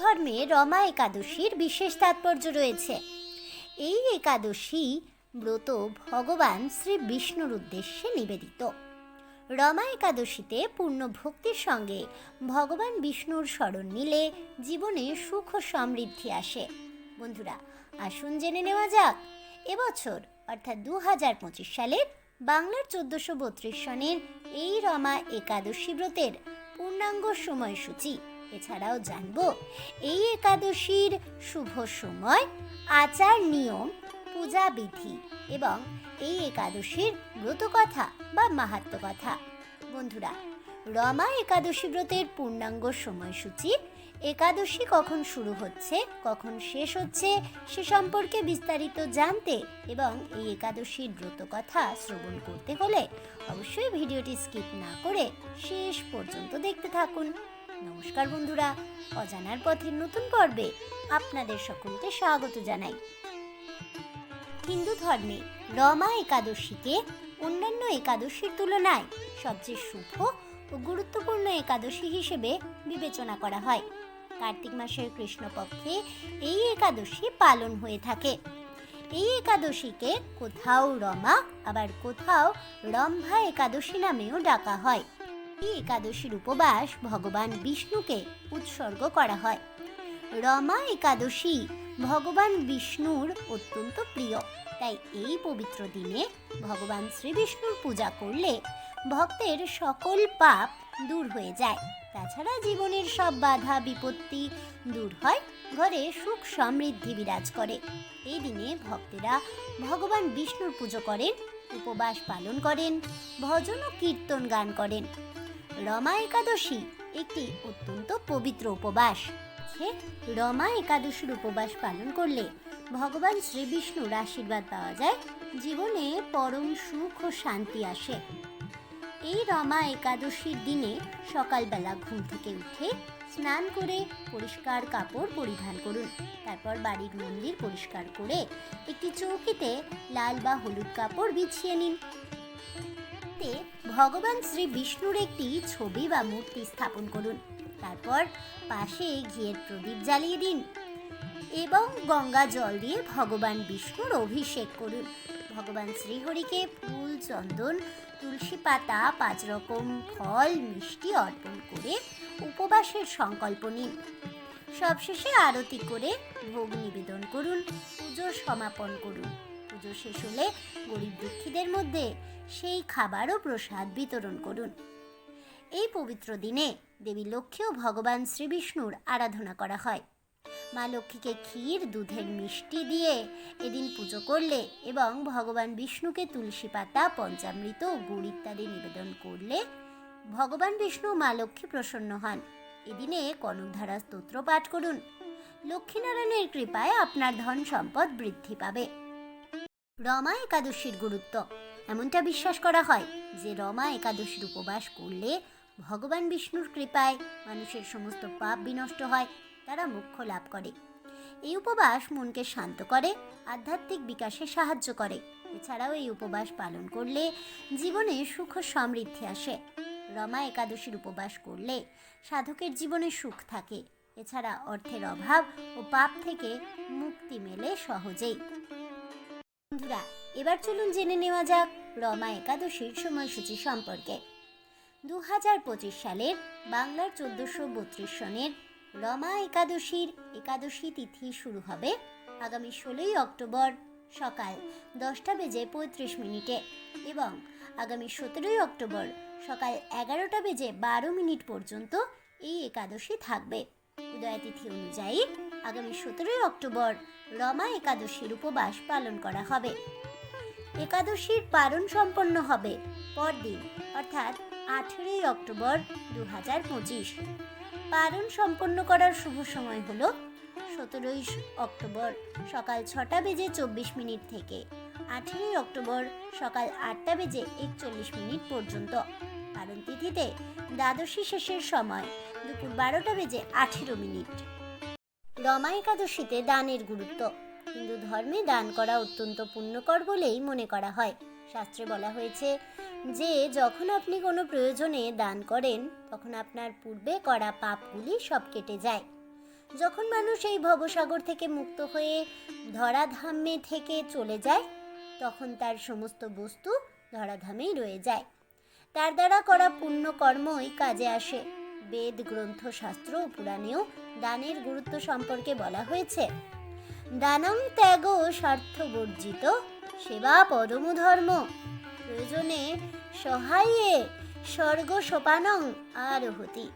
ধর্মে রমা একাদশীর বিশেষ তাৎপর্য রয়েছে। এই একাদশী ব্রত ভগবান শ্রী বিষ্ণুর উদ্দেশ্যে নিবেদিত। রমা একাদশীতে পূর্ণ ভক্তির সঙ্গে ভগবান বিষ্ণুর স্মরণ নিলে জীবনে সুখ সমৃদ্ধি আসে। বন্ধুরা, আসুন জেনে নেওয়া যাক, এবছর অর্থাৎ দু হাজার পঁচিশ সালের বাংলার চোদ্দশো বত্রিশ সনের এই রমা একাদশী ব্রতের পূর্ণাঙ্গ সময়সূচি এছাড়াও জানব, এই একাদশীর শুভ সময়, আচার নিয়ম, পূজা বিধি এবং এই একাদশীর ব্রতকথা বা মাহাত্ম কথা বন্ধুরা, রমা একাদশী ব্রতের পূর্ণাঙ্গ সময়সূচি একাদশী কখন শুরু হচ্ছে, কখন শেষ হচ্ছে, সে সম্পর্কে বিস্তারিত জানতে এবং এই একাদশীর ব্রতকথা শ্রবণ করতে হলে অবশ্যই ভিডিওটি স্কিপ না করে শেষ পর্যন্ত দেখতে থাকুন। নমস্কার বন্ধুরা, অজানার পথের নতুন পর্বে আপনাদের সকলকে স্বাগত জানাই। হিন্দু ধর্মে রমা একাদশীকে অন্যান্য একাদশীর তুলনায় সবচেয়ে শুভ ও গুরুত্বপূর্ণ একাদশী হিসেবে বিবেচনা করা হয়। কার্তিক মাসের কৃষ্ণপক্ষে এই একাদশী পালন হয়ে থাকে। এই একাদশীকে কোথাও রমা, আবার কোথাও রম্ভা একাদশী নামেও ডাকা হয়। এই একাদশীর উপবাস ভগবান বিষ্ণুকে উৎসর্গ করা হয়। রমা একাদশী ভগবান বিষ্ণুর অত্যন্ত প্রিয়। তাই এই পবিত্র দিনে ভগবান শ্রীবিষ্ণুর পূজা করলে ভক্তের সকল পাপ দূর হয়ে যায়। তাছাড়া জীবনের সব বাধা, বিপত্তি দূর হয়, ঘরে সুখ সমৃদ্ধি বিরাজ করে। এই দিনে ভক্তেরা ভগবান বিষ্ণুর পুজো করেন, উপবাস পালন করেন, ভজন ও কীর্তন গান করেন। রমা একাদশী, একটি অত্যন্ত পবিত্র উপবাস। রমা একাদশীর উপবাস পালন করলে ভগবান শ্রীবিষ্ণুর আশীর্বাদ পাওয়া যায়, জীবনে পরম সুখ ও শান্তি আসে। এই রমা একাদশীর দিনে সকালবেলা ঘুম থেকে উঠে স্নান করে পরিষ্কার কাপড় পরিধান করুন। তারপর বাড়ির মন্দির পরিষ্কার করে একটি চৌকিতে লাল বা হলুদ কাপড় বিছিয়ে নিন। তে ভগবান শ্রী বিষ্ণুর একটি ছবি বা মূর্তি স্থাপন করুন। তারপর পাশে ঘিয়ের প্রদীপ জ্বালিয়ে দিন এবং গঙ্গা জল দিয়ে ভগবান বিষ্ণুর অভিষেক করুন। ভগবান শ্রীহরিকে ফুল, চন্দন, তুলসী পাতা, পাঁচ রকম ফল, মিষ্টি অর্পণ করে উপবাসের সংকল্প নিন। সবশেষে আরতি করে ভোগ নিবেদন করুন, পুজো সমাপন করুন। পুজো শেষ হলে গরিব দুঃখীদের মধ্যে সেই খাবার ও প্রসাদ বিতরণ করুন। এই পবিত্র দিনে দেবী লক্ষ্মী ও ভগবান শ্রীবিষ্ণুর আরাধনা করা হয়। মা লক্ষ্মীকে ক্ষীর, দুধের মিষ্টি দিয়ে এদিন পুজো করলে এবং ভগবান বিষ্ণুকে তুলসী পাতা, পঞ্চামৃত গুড় ইত্যাদি নিবেদন করলে ভগবান বিষ্ণু মা লক্ষ্মী প্রসন্ন হন। এদিনে কনকধারা স্তোত্র পাঠ করুন। লক্ষ্মীনারায়ণের কৃপায় আপনার ধন সম্পদ বৃদ্ধি পাবে। রমা একাদশীর গুরুত্ব। এমনটা বিশ্বাস করা হয় যে রমা একাদশীর উপবাস করলে ভগবান বিষ্ণুর কৃপায় মানুষের সমস্ত পাপ বিনষ্ট হয়, তারা মোক্ষ লাভ করে। এই উপবাস মনকে শান্ত করে, আধ্যাত্মিক বিকাশে সাহায্য করে। এছাড়াও এই উপবাস পালন করলে জীবনে সুখ সমৃদ্ধি আসে। রমা একাদশীর উপবাস করলে সাধকের জীবনে সুখ থাকে। এছাড়া অর্থের অভাব ও পাপ থেকে মুক্তি মেলে সহজেই। বন্ধুরা, এবার চলুন জেনে নেওয়া যাক রমা একাদশীর সময়সূচি সম্পর্কে। দু হাজার পঁচিশ সালের বাংলার চোদ্দশো বত্রিশ সনের রমা একাদশীর একাদশী তিথি শুরু হবে আগামী ষোলোই অক্টোবর সকাল দশটা বেজে পঁয়ত্রিশ মিনিটে এবং আগামী সতেরোই অক্টোবর সকাল এগারোটা বেজে বারো মিনিট পর্যন্ত এই একাদশী থাকবে। উদয়তিথি অনুযায়ী আগামী সতেরোই অক্টোবর রমা একাদশীর উপবাস পালন করা হবে। একাদশীর পালন সম্পন্ন হবে পরদিন, অর্থাৎ আঠেরোই অক্টোবর দু হাজার পঁচিশ। পালন সম্পন্ন করার শুভ সময় হলো সতেরোই অক্টোবর সকাল ছটা বেজে চব্বিশ মিনিট থেকে আঠেরোই অক্টোবর সকাল আটটা বেজে একচল্লিশ মিনিট পর্যন্ত। পালন তিথিতে দ্বাদশী শেষের সময় দুপুর বারোটা বেজে আঠেরো মিনিট। রমা একাদশীতে দানের গুরুত্ব। হিন্দু ধর্মে দান করা অত্যন্ত পুণ্যকর বলেই মনে করা হয়। শাস্ত্রে বলা হয়েছে যে, যখন আপনি কোনো প্রয়োজনে দান করেন, তখন আপনার পূর্বে করা পাপগুলি সব কেটে যায়। যখন মানুষ এই ভবসাগর থেকে মুক্ত হয়ে ধরাধামে থেকে চলে যায়, তখন তার সমস্ত বস্তু ধরাধামেই রয়ে যায়। তার দ্বারা করা পুণ্য কর্মই কাজে আসে। বেদ, গ্রন্থ, শাস্ত্র ও পুরাণেও দানের গুরুত্ব সম্পর্কে বলা হয়েছে। দানং ত্যাগ স্বার্থ বর্জিত সেবা পরম ধর্ম প্রয়োজনে সহায়ে স্বর্গ সোপানং আর হতি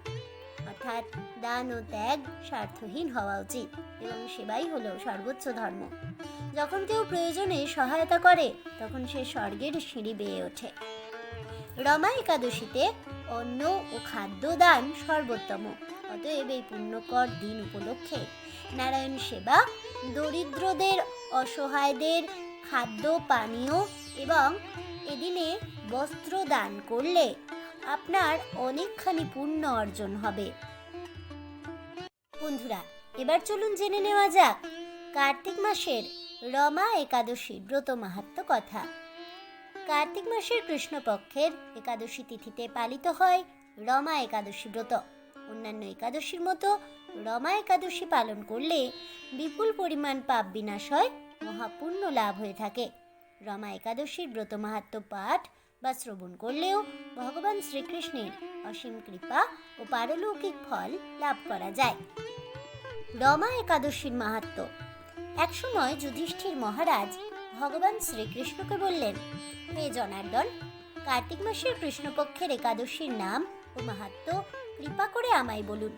অর্থাৎ দান ও ত্যাগ স্বার্থহীন হওয়া উচিত এবং সেবাই হলো সর্বোচ্চ ধর্ম। যখন কেউ প্রয়োজনে সহায়তা করে, তখন সে স্বর্গের সিঁড়ি বেয়ে ওঠে। রমা একাদশীতে অন্ন ও খাদ্য দান সর্বোত্তম। অতএব এই পুণ্যকর দিন উপলক্ষে নারায়ণ সেবা দরিদ্রদের, অসহায়দের খাদ্য, পানীয় এবং এদিনে বস্ত্র দান করলে আপনার অনেকখানি পুণ্য অর্জন হবে। বন্ধুরা, এবার চলুন জেনে নেওয়া যাক কার্তিক মাসের রমা একাদশী ব্রত মাহাত্ম কথা। কার্তিক মাসের কৃষ্ণপক্ষের একাদশী তিথিতে পালিত হয় রমা একাদশী ব্রত। অন্যান্য একাদশীর মতো রমা একাদশী পালন করলে বিপুল পরিমাণ পাপ বিনাশ হয়, মহাপুণ্য লাভ হয়ে থাকে। রমা একাদশীর ব্রত মাহাত্ম পাঠ বা শ্রবণ করলেও ভগবান শ্রীকৃষ্ণের অসীম কৃপা ও পারলৌকিক ফল লাভ করা যায়। রমা একাদশীর মাহাত্ম। একসময় যুধিষ্ঠির মহারাজ ভগবান শ্রীকৃষ্ণকে বললেন, হে জনার্দন, কার্তিক মাসের কৃষ্ণপক্ষের একাদশীর নাম ও মাহাত্ম কৃপা করে আমায় বলুন।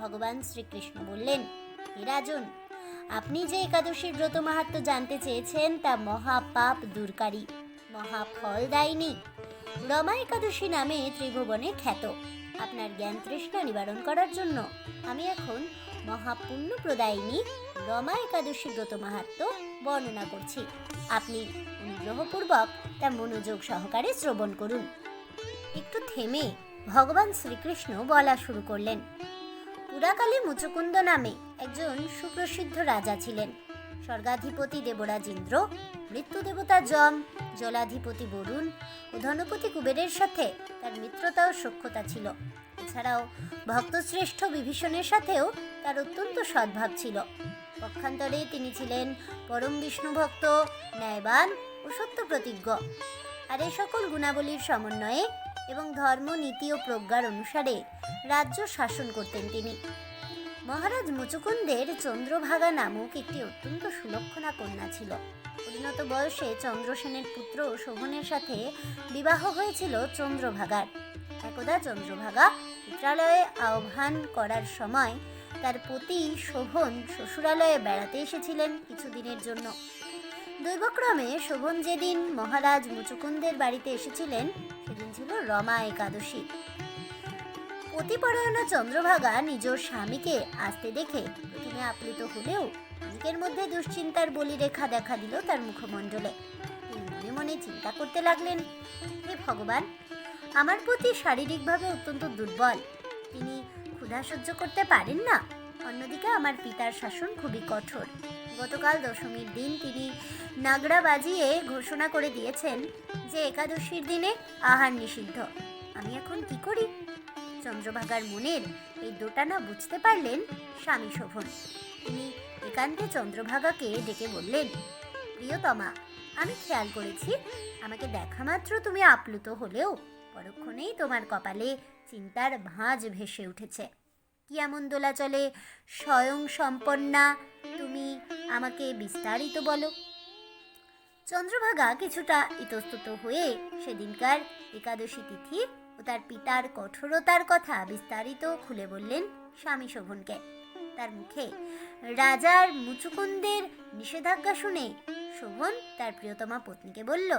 ভগবান শ্রীকৃষ্ণ বললেন, হে রাজন, আপনি যে একাদশীর ব্রত মাহাত্ম জানতে চেয়েছেন তা মহাপাপ দূরকারী মহাফলদায়িনী রমা একাদশী নামে ত্রিভুবনে খ্যাত। আপনার জ্ঞান তৃষ্ণা নিবারণ করার জন্য আমি এখন মহাপুণ্য প্রদায়িনী রমা একাদশী ব্রত মাহাত্ম বর্ণনা করছি। আপনি অনুগ্রহপূর্বক তা মনোযোগ সহকারে শ্রবণ করুন। একটু থেমে ভগবান শ্রীকৃষ্ণ বলা শুরু করলেন। পুরাকালে মুচকুন্দ নামে একজন সুপ্রসিদ্ধ রাজা ছিলেন। স্বর্গাধিপতি দেবরাজ ইন্দ্র মৃত্যু দেবতা যম, জলাধিপতি বরুণ ও ধনপতি কুবেরের সাথে তার মিত্রতা ও সখ্যতা ছিল। এছাড়াও ভক্তশ্রেষ্ঠ বিভীষণের সাথেও তার অত্যন্ত সদ্ভাব ছিল। পক্ষান্তরে তিনি ছিলেন পরম বিষ্ণু ভক্ত, ন্যায়বান ও সত্য প্রতিজ্ঞ আর এই সকল গুণাবলীর সমন্বয়ে এবং ধর্ম, নীতি ও প্রজ্ঞার অনুসারে রাজ্য শাসন করতেন তিনি। মহারাজ মুচুকুন্দের চন্দ্রভাগা নামক একটি অত্যন্ত সুলক্ষণা কন্যা ছিল। পরিণত বয়সে চন্দ্রসেনের পুত্র শোভনের সাথে বিবাহ হয়েছিল চন্দ্রভাগার। একদা চন্দ্রভাগা পিত্রালয়ে আহ্বান করার সময় তার পতি শোভন শ্বশুরালয়ে বেড়াতে এসেছিলেন কিছুদিনের জন্য। দৈবক্রমে শোভন যেদিন মহারাজ মুচুকুন্দের বাড়িতে এসেছিলেন, সেদিন ছিল রমা একাদশী। পতিপরায়ণা চন্দ্রভাগা নিজ স্বামীকে আসতে দেখে প্রথমে আপ্লুত হলেও নিজের মধ্যে দুশ্চিন্তার বলিরেখা দেখা দিল তার মুখমণ্ডলে। তিনি মনে মনে চিন্তা করতে লাগলেন, হে ভগবান আমার প্রতি শারীরিকভাবে অত্যন্ত দুর্বল। তিনি ক্ষুধা সহ্য করতে পারেন না। অন্যদিকে আমার পিতার শাসন খুবই কঠোর। গতকাল দশমীর দিন তিনি নাগরা বাজিয়ে ঘোষণা করে দিয়েছেন যে একাদশীর দিনে আহার নিষিদ্ধ। আমি এখন কি করি? চন্দ্রভাগার মনের এই দোটানা বুঝতে পারলেন স্বামী শোভন। তিনি একান্তে চন্দ্রভাগাকে ডেকে বললেন, প্রিয়তমা, আমি খেয়াল করেছি, আমাকে দেখা মাত্র তুমি আপ্লুত হলেও পরক্ষণেই তোমার কপালে চিন্তার ভাঁজ ভেসে উঠেছে। কি এমন দোলাচলে? স্বয়ং সম্পন্না, তুমি আমাকে বিস্তারিত বলো। চন্দ্রভাগা কিছুটা ইতস্তত হয়ে সেদিনকার একাদশী তিথি ও তার পিতার কঠোরতার কথা বিস্তারিত খুলে বললেন স্বামী শোভনকে। তার মুখে রাজার মুচুকুন্দের নিষেধাজ্ঞা শুনে শোভন তার প্রিয়তমা পত্নীকে বলল,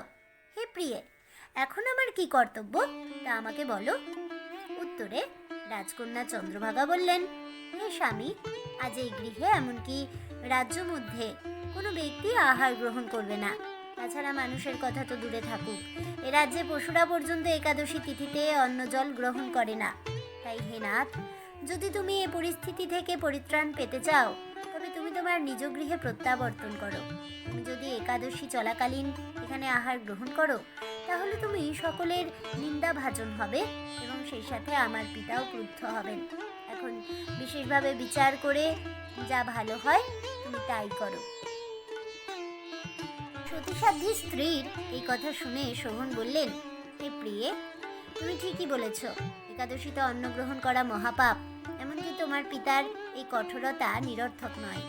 হে প্রিয়ে এখন আমার কি কর্তব্য? তা আমাকে বলো। উত্তরে, রাজকন্যা চন্দ্রভাগা বললেন, হে স্বামী, আজ এই গৃহে এমনকি রাজ্য মধ্যে কোনো ব্যক্তি আহার গ্রহণ করবে না। তাছাড়া মানুষের কথা তো দূরে থাকুক। এ রাজ্যে পশুরা পর্যন্ত একাদশী তিথিতে অন্ন জল গ্রহণ করে না। তাই হে নাথ, যদি তুমি এ পরিস্থিতি থেকে পরিত্রাণ পেতে চাও তোমার নিজ গৃহে প্রত্যাবর্তন করো। তুমি যদি একাদশী চলাকালীন এখানে আহার গ্রহণ করো, তাহলে তুমি সকলের নিন্দা ভাজন হবে এবং সেই সাথে আমার পিতাও ক্রুদ্ধ হবেন। এখন বিশেষভাবে বিচার করে যা ভালো হয় তুমি তাই করো। সতীসাধ্যী স্ত্রীর এই কথা শুনে শোভন বললেন, হে প্রিয়ে, তুমি ঠিকই বলেছ, একাদশীতে অন্ন গ্রহণ করা মহাপাপ, এমনকি তোমার পিতার এই কঠোরতা নিরর্থক নয়।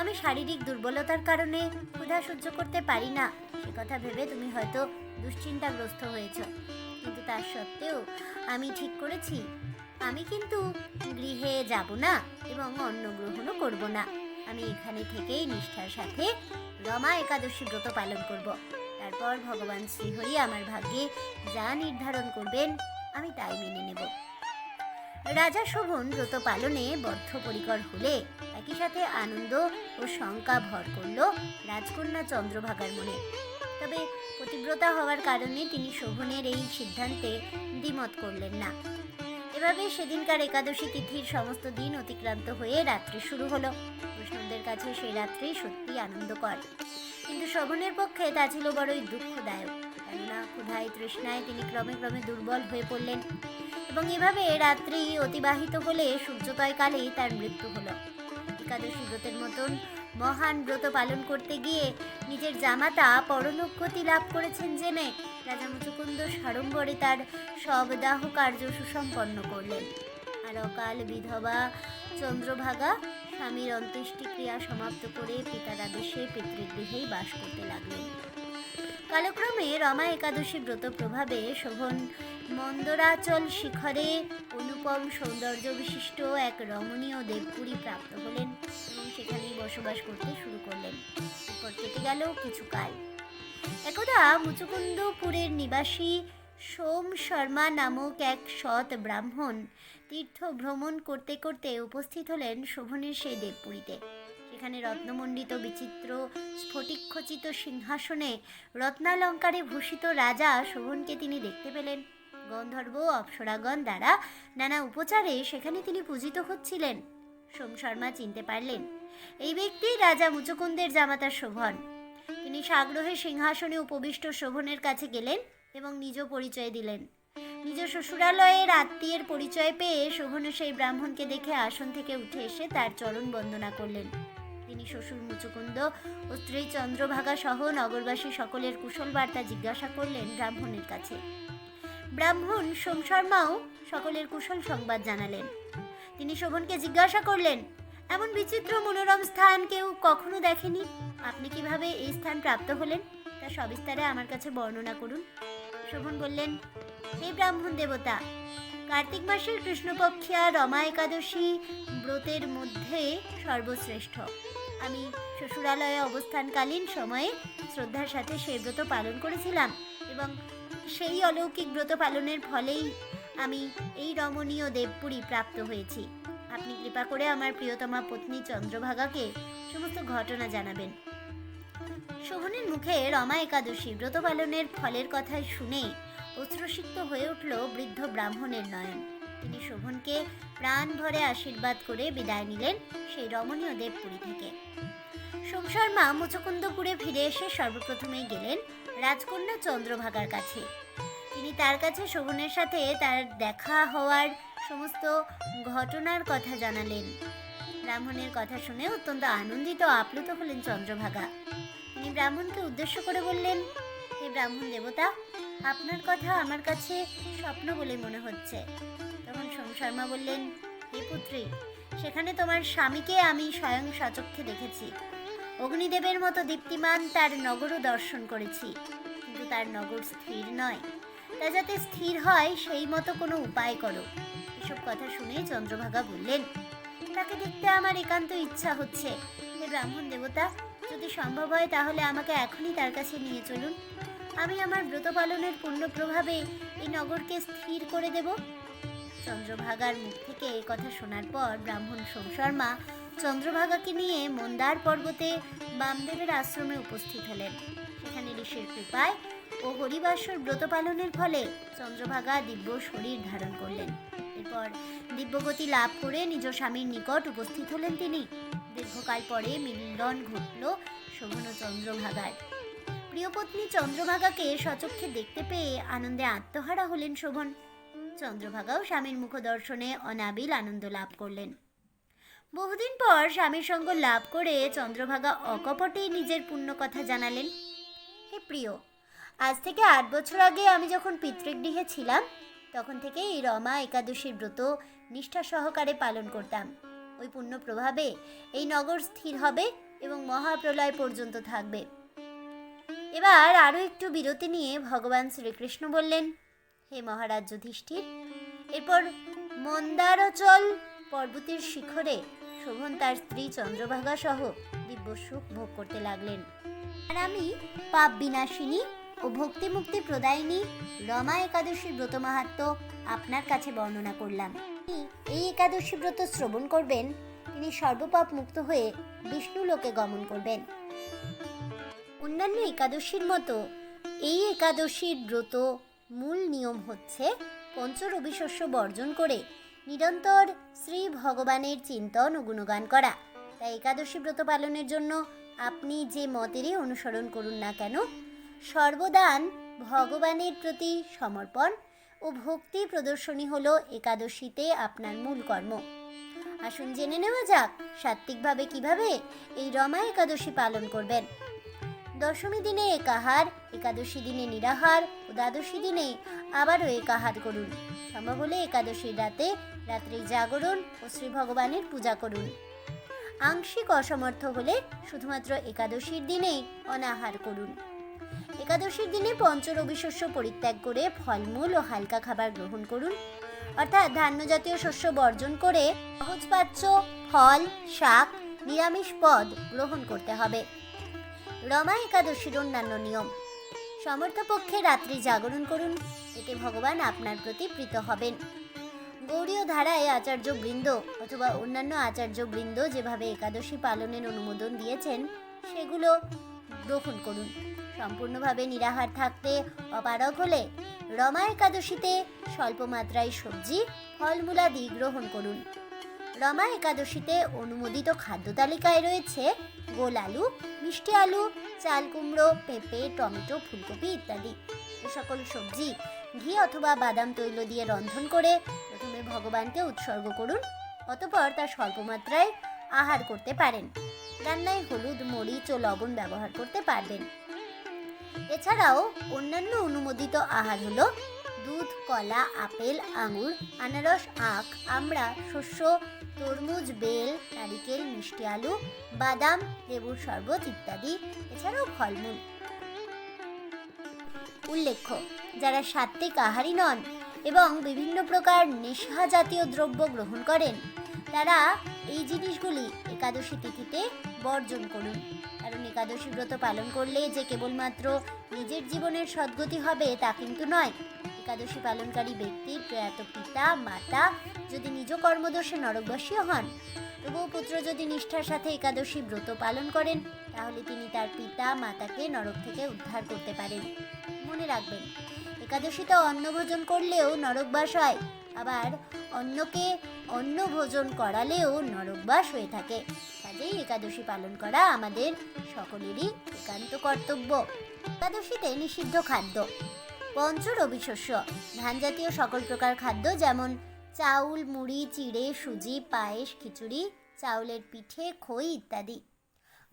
আমি শারীরিক দুর্বলতার কারণে ক্ষুধা সহ্য করতে পারি না। সে কথা ভেবে তুমি হয়তো দুশ্চিন্তাগ্রস্ত হয়েছ। কিন্তু তার সত্ত্বেও আমি ঠিক করেছি। আমি কিন্তু গৃহে যাব না এবং অন্ন গ্রহণও করব না। আমি এখানে থেকেই নিষ্ঠার সাথে রমা একাদশী ব্রত পালন করব। তারপর ভগবান শ্রীহরি আমার ভাগ্যে যা নির্ধারণ করবেন, আমি তাই মেনে নেব। রাজা শোভন ব্রত পালনে বদ্ধপরিকর হলে একই সাথে আনন্দ ও শঙ্কা ভর করল রাজকন্যা চন্দ্রভাগার মনে। তবে পতিব্রতা হওয়ার কারণে তিনি শোভনের এই সিদ্ধান্তে দ্বিমত করলেন না। এভাবে সেদিনকার একাদশী তিথির সমস্ত দিন অতিক্রান্ত হয়ে রাত্রি শুরু হলো। বৈষ্ণবদের কাছে সেই রাত্রি সত্যি আনন্দকর। কিন্তু শোভনের পক্ষে তা ছিল বড়ই দুঃখদায়ক। কেননা ক্ষুধায় তৃষ্ণায় তিনি ক্রমে ক্রমে দুর্বল হয়ে পড়লেন। এবং এভাবে রাত্রি অতিবাহিত হলে সূর্যোদয় কালেই তার মৃত্যু হলো। একাদশী ব্রতের মতন মহান ব্রত পালন করতে গিয়ে নিজের জামাতা পরলোক গতি লাভ করেছেন জেনে রাজা মুচুকুন্দ সাড়ম্বরে তার সব দাহ কার্য সুসম্পন্ন করলেন। আর অকাল বিধবা চন্দ্রভাগা স্বামীর অন্ত্যেষ্টিক্রিয়া সমাপ্ত করে পিতার আদেশে পিতৃগৃহেই বাস করতে লাগলেন। কালক্রমে রমা একাদশী ব্রত প্রভাবে শোভন মন্দরাচল শিখরে অনুপম সৌন্দর্য বিশিষ্ট এক রমণীয় দেবপুরী প্রাপ্ত হলেন এবং সেখানেই বসবাস করতে শুরু করলেন। এরপর কেটে গেল কিছু কাল। একদা মুচুকুন্দপুরের নিবাসী সোম শর্মা নামক এক সৎ ব্রাহ্মণ তীর্থ ভ্রমণ করতে করতে উপস্থিত হলেন শোভনের সেই দেবপুরীতে। সেখানে রত্নমণ্ডিত বিচিত্র স্ফটিকখচিত সিংহাসনে রত্নালঙ্কারে ভূষিত রাজা শোভনকে তিনি দেখতে পেলেন। গন্ধর্ব, অপ্সরাগণ দ্বারা নানা উপচারে সেখানে তিনি পূজিত হচ্ছিলেন। সোম শর্মা চিনতে পারলেন, এই ব্যক্তি রাজা মুচকুন্দের জামাতা শোভন। তিনি সাগ্রহে সিংহাসনে উপবিষ্ট শোভনের কাছে গেলেন এবং নিজ পরিচয় দিলেন। নিজ শ্বশুরালয়ের আত্মীয়ের পরিচয় পেয়ে শোভন সেই ব্রাহ্মণকে দেখে আসন থেকে উঠে এসে তার চরণ বন্দনা করলেন। তিনি শ্বশুর মুচুকুন্দ ও স্ত্রী চন্দ্রভাগা সহ নগরবাসী সকলের কুশল বার্তা জিজ্ঞাসা করলেন ব্রাহ্মণের কাছে। ব্রাহ্মণ সোম শর্মাও সকলের কুশল সংবাদ জানালেন। তিনি শোভনকে জিজ্ঞাসা করলেন, এমন বিচিত্র মনোরম স্থান কেউ কখনো দেখেনি? আপনি কীভাবে এই স্থান প্রাপ্ত হলেন? তা সবিস্তারে আমার কাছে বর্ণনা করুন। শোভন বললেন, হে ব্রাহ্মণ দেবতা, কার্তিক মাসের কৃষ্ণপক্ষিয়া রমা একাদশী ব্রতের মধ্যে সর্বশ্রেষ্ঠ। আমি শ্বশুরালয়ে অবস্থানকালীন সময়ে শ্রদ্ধার সাথে সেই ব্রত পালন করেছিলাম এবং সেই অলৌকিক ব্রত পালনের ফলেই আমি এই রমণীয় দেবপুরী প্রাপ্ত হয়েছি। আপনি কৃপা করে আমার প্রিয়তমা পত্নী চন্দ্রভাগাকে সমস্ত ঘটনা জানাবেন। শোভনের মুখে রমা একাদশী ব্রত পালনের ফলের কথা শুনে অশ্রুসিক্ত হয়ে উঠল বৃদ্ধ ব্রাহ্মণের নয়ন। তিনি শোভনকে প্রাণ ভরে আশীর্বাদ করে বিদায় নিলেন সেই রমণীয় দেবপুরী থেকে। সোম শর্মা মুচকুন্দপুরে ফিরে এসে সর্বপ্রথমেই গেলেন রাজকন্যা চন্দ্রভাগার কাছে। তিনি তার কাছে শোভনের সাথে তার দেখা হওয়ার সমস্ত ঘটনার কথা জানালেন। ব্রাহ্মণের কথা শুনে অত্যন্ত আনন্দিত আপ্লুত হলেন চন্দ্রভাগা। তিনি ব্রাহ্মণকে উদ্দেশ্য করে বললেন, হে ব্রাহ্মণ দেবতা, আপনার কথা আমার কাছে স্বপ্ন বলে মনে হচ্ছে। তখন সোম শর্মা বললেন, হে পুত্রী, সেখানে তোমার স্বামীকে আমি স্বয়ং সচক্ষে দেখেছি। অগ্নিদেবের মতো দীপ্তিমান তার নগরও দর্শন করেছি। কিন্তু তার নগর স্থির নয়। তা যাতে স্থির হয়, সেই মতো কোনো উপায় করো। এসব কথা শুনে চন্দ্রভাগা বললেন, তাকে দেখতে আমার একান্ত ইচ্ছা হচ্ছে। হে ব্রাহ্মণ দেবতা, যদি সম্ভব হয় তাহলে আমাকে এখনই তার কাছে নিয়ে চলুন। আমি আমার ব্রত পালনের পূর্ণ প্রভাবে এই নগরকে স্থির করে দেব। চন্দ্রভাগার মুখ থেকে এই কথা শোনার পর ব্রাহ্মণ সোম শর্মা চন্দ্রভাগাকে নিয়ে মন্দার পর্বতে বামদেবের আশ্রমে উপস্থিত হলেন। সেখানে ঋষির কৃপায় ও হরিবাসর ব্রত পালনের ফলে চন্দ্রভাগা দিব্য শরীর ধারণ করলেন। এরপর দিব্যগতি লাভ করে নিজ স্বামীর নিকট উপস্থিত হলেন তিনি। দীর্ঘকাল পরে মিলন ঘটল শোভন চন্দ্রভাগার। প্রিয়পত্নী চন্দ্রভাগাকে সচক্ষে দেখতে পেয়ে আনন্দে আত্মহারা হলেন শোভন। চন্দ্রভাগাও স্বামীর মুখ দর্শনে অনাবিল আনন্দ লাভ করলেন। বহুদিন পর স্বামীর সঙ্গ লাভ করে চন্দ্রভাগা অকপটেই নিজের পুণ্য কথা জানালেন। হে প্রিয়, আজ থেকে আট বছর আগে আমি যখন পিতৃগৃহে ছিলাম, তখন থেকে এই রমা একাদশীর ব্রত নিষ্ঠা সহকারে পালন করতাম। ওই পুণ্য প্রভাবে এই নগর স্থির হবে এবং মহাপ্রলয় পর্যন্ত থাকবে। এবার আরও একটু বিরতি নিয়ে ভগবান শ্রীকৃষ্ণ বললেন হে মহারাজ যুধিষ্ঠির, এরপর মন্দারচল পর্বতের শিখরে শোভন তার স্ত্রী চন্দ্রভাগা সহ দিব্য সুখ ভোগ করতে লাগলেন। আর আমি পাপ বিনাশিনী ও ভক্তি মুক্তি প্রদায়িনী রমা একাদশীর ব্রত মাহাত্ম আপনার কাছে বর্ণনা করলাম। এই একাদশী ব্রত শ্রবণ করবেন, তিনি সর্বপাপ মুক্ত হয়ে বিষ্ণু লোকে গমন করবেন। অন্যান্য একাদশীর মতো এই একাদশীর ব্রত মূল নিয়ম হচ্ছে পঞ্চ রবিশস্য বর্জন করে নিরন্তর শ্রী ভগবানের চিন্তন ও গুণগান করা। তাই একাদশী ব্রত পালনের জন্য আপনি যে মতেরই অনুসরণ করুন না কেন, সর্বদান ভগবানের প্রতি সমর্পণ ও ভক্তি প্রদর্শনী হল একাদশীতে আপনার মূল কর্ম। আসুন জেনে নেওয়া যাক সাত্ত্বিকভাবে কীভাবে এই রমা একাদশী পালন করবেন। দশমী দিনে একাহার, একাদশী দিনে নিরাহার ও দ্বাদশী দিনে আবারও একাহার করুন। সম্ভব হলে একাদশীর রাতে রাত্রি জাগরণ ও শ্রী ভগবানের পূজা করুন। আংশিক অসমর্থ হলে শুধুমাত্র একাদশীর দিনেই অনাহার করুন। একাদশীর দিনে পঞ্চ রবিশস্য পরিত্যাগ করে ফলমূল ও হালকা খাবার গ্রহণ করুন। অর্থাৎ ধান্য জাতীয় শস্য বর্জন করে সহজপাচ্য ফল, শাক, নিরামিষ পদ গ্রহণ করতে হবে। রমা একাদশীর অন্যান্য নিয়ম। সমর্থপক্ষে রাত্রি জাগরণ করুন, এতে ভগবান আপনার প্রতি প্রীত হবেন। গৌরীয় ধারায় আচার্য বৃন্দ অথবা অন্যান্য আচার্য বৃন্দ যেভাবে একাদশী পালনের অনুমোদন দিয়েছেন, সেগুলো গ্রহণ করুন। সম্পূর্ণভাবে নিরাহার থাকতে অপারগ হলে রমা একাদশীতে স্বল্প মাত্রায় সবজি ফলমূলাদি গ্রহণ করুন। রমা একাদশীতে অনুমোদিত খাদ্য তালিকায় রয়েছে গোল আলু, মিষ্টি আলু, চাল কুমড়ো, পেঁপে, টমেটো, ফুলকপি ইত্যাদি। এ সকল সবজি, ঘি অথবা বাদাম তৈল দিয়ে রন্ধন করে প্রথমে ভগবানকে উৎসর্গ করুন, অতপর তা স্বল্প মাত্রায় আহার করতে পারেন। রান্নায় হলুদ, মরিচ ও লবণ ব্যবহার করতে পারবেন। এছাড়াও অন্যান্য অনুমোদিত আহার হলো দুধ, কলা, আপেল, আঙুর, আনারস, আখ, আমড়া, শস্য তরমুজ, বেল, নারিকেল, মিষ্টি আলু, বাদাম, লেবুর শরবত ইত্যাদি, এছাড়াও ফলমূল। উল্লেখ্য, যারা সাত্ত্বিক আহারী নন এবং বিভিন্ন প্রকার নেশা জাতীয় দ্রব্য গ্রহণ করেন, তারা এই জিনিসগুলি একাদশী তিথিতে বর্জন করুন। কারণ একাদশী ব্রত পালন করলে যে কেবলমাত্র নিজের জীবনের সদ্গতি হবে তা কিন্তু নয় একাদশী পালনকারী ব্যক্তির প্রয়াত পিতা, মাতা যদি নিজ কর্মদোষে নরকবাসী হন, তবুও পুত্র যদি নিষ্ঠার সাথে একাদশী ব্রত পালন করেন, তাহলে তিনি তার পিতা, মাতাকে নরক থেকে উদ্ধার করতে পারেন। মনে রাখবেন একাদশীতে অন্ন ভোজন করলেও নরকবাস হয়, আবার অন্যকে অন্ন ভোজন করালেও নরকবাস হয়ে থাকে। কাজেই একাদশী পালন করা আমাদের সকলেরই একান্ত কর্তব্য। একাদশীতে নিষিদ্ধ খাদ্য। পঞ্চ রবিশস্য ধান জাতীয় সকল প্রকার খাদ্য যেমন চাউল, মুড়ি, চিড়ে, সুজি, পায়েস, খিচুড়ি, চাউলের পিঠে, খই ইত্যাদি।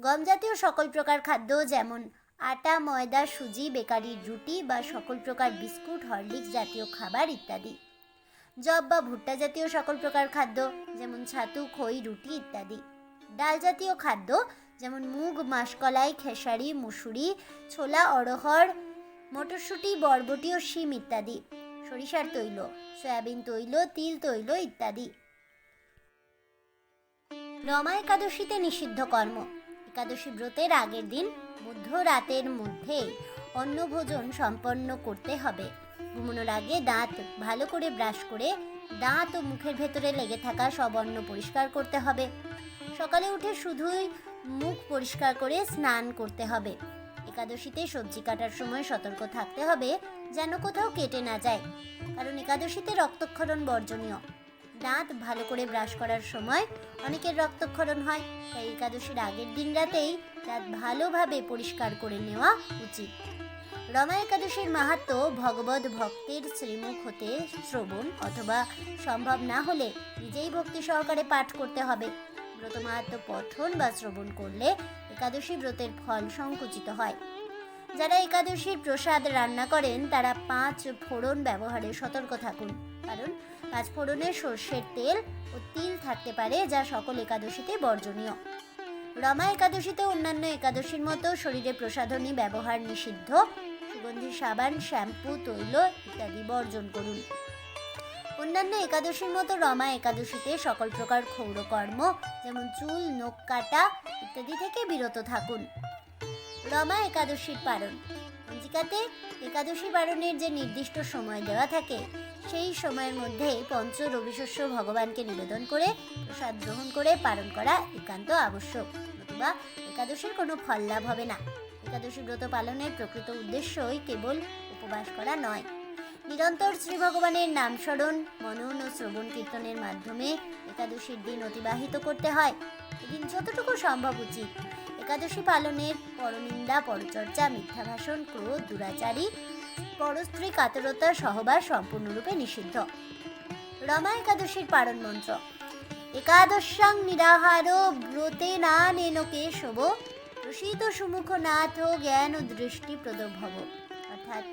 গম জাতীয় সকল প্রকার খাদ্য যেমন আটা, ময়দা, সুজি, বেকারির রুটি বা সকল প্রকার বিস্কুট, হরলিক্স জাতীয় খাবার ইত্যাদি। জব বা ভুট্টা জাতীয় সকল প্রকার খাদ্য যেমন ছাতু, খই, রুটি ইত্যাদি। ডাল জাতীয় খাদ্য যেমন মুগ, মাসকলাই, খেসারি, মুসুরি, ছোলা, অড়হর মটরশুঁটি, বরবটি ও শিম ইত্যাদি। সরিষার তৈল, সয়াবিন তৈল, তিল তৈল ইত্যাদি। রমা একাদশীতে নিষিদ্ধ কর্ম। একাদশী ব্রতের আগের দিন মধ্যরাতের মধ্যে অন্নভোজন সম্পন্ন করতে হবে। ঘুমানোর আগে দাঁত ভালো করে ব্রাশ করে দাঁত ও মুখের ভেতরে লেগে থাকা সব অন্ন পরিষ্কার করতে হবে। সকালে উঠে শুধুই মুখ পরিষ্কার করে স্নান করতে হবে। একাদশীতে সবজি কাটার সময় সতর্ক থাকতে হবে যেন কোথাও কেটে না যায়, কারণ একাদশীতে রক্তক্ষরণ বর্জনীয়। দাঁত ভালো করে ব্রাশ করার সময় অনেকের রক্তক্ষরণ হয়, তাই একাদশীর আগের দিন রাতেই দাঁত ভালোভাবে পরিষ্কার করে নেওয়া উচিত। রমা একাদশীর মাহাত্ম ভগবত ভক্তের শ্রীমুখ হতে শ্রবণ অথবা সম্ভব না হলে নিজেই ভক্তি সহকারে পাঠ করতে হবে। ব্রত মাহাত্ম পঠন বা শ্রবণ করলে একাদশী ব্রতের ফল সংকুচিত হয়। যারা একাদশীর প্রসাদ রান্না করেন, তারা পাঁচ ফোড়ন ব্যবহারে সতর্ক থাকুন। কারণ পাঁচ ফোড়নে সর্ষের তেল ও তিল থাকতে পারে, যা সকল একাদশীতে বর্জনীয়। রমা একাদশীতে অন্যান্য একাদশীর মতো শরীরে প্রসাধনী ব্যবহার নিষিদ্ধ। সুগন্ধি, সাবান, শ্যাম্পু, তৈল ইত্যাদি বর্জন করুন। অন্যান্য একাদশীর মতো রমা একাদশীতে সকল প্রকার ক্ষৌরকর্ম, যেমন চুল, নখ কাটা ইত্যাদি থেকে বিরত থাকুন। রমা একাদশীর পালন। পঞ্জিকাতে একাদশী পালনের যে নির্দিষ্ট সময় দেওয়া থাকে, সেই সময়ের মধ্যে পঞ্চ রবিশস্য ভগবানকে নিবেদন করে, প্রসাদ গ্রহণ করে পালন করা একান্ত আবশ্যক। নতুবা একাদশীর কোনো ফল লাভ হবে না। একাদশী ব্রত পালনের প্রকৃত উদ্দেশ্যই কেবল উপবাস করা নয়। নিরন্তর শ্রী ভগবানের নাম স্মরণ, মনন ও শ্রবণ কীর্তনের মাধ্যমে একাদশীর দিন অতিবাহিত করতে হয়। এদিন যতটুকু সম্ভব উচিত। একাদশী পালনের পরনিন্দা, পরচর্চা মিথ্যা ভাষণ ক্রোধ, দুরাচারী, পরস্ত্রী কাতরতা সহবাস সম্পূর্ণরূপে নিষিদ্ধ। রমা একাদশীর পালন মন্ত্র। একাদশাং নিরাহার ব্রতে না নেন কেশব প্রসিত সুমুখ নাথ জ্ঞান ও দৃষ্টি প্রদভব অর্থাৎ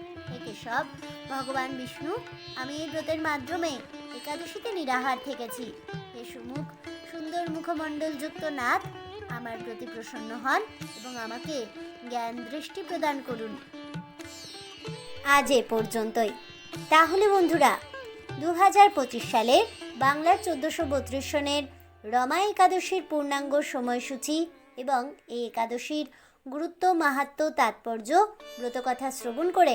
কেশব, ভগবান বিষ্ণু, আমি এই ব্রতের মাধ্যমে একাদশীতে নিরাহার থেকেছি। হে সুমুখ, সুন্দর মুখমণ্ডলযুক্ত নাথ, আমার প্রতি প্রসন্ন হন এবং আমাকে জ্ঞান দৃষ্টি প্রদান করুন। আজ এ পর্যন্তই। তাহলে বন্ধুরা দু হাজার পঁচিশ সালে বাংলার চোদ্দোশো বত্রিশ সনের রমা একাদশীর পূর্ণাঙ্গ সময়সূচি এবং এই একাদশীর গুরুত্ব, মাহাত্ম, তাৎপর্য ব্রতকথা শ্রবণ করে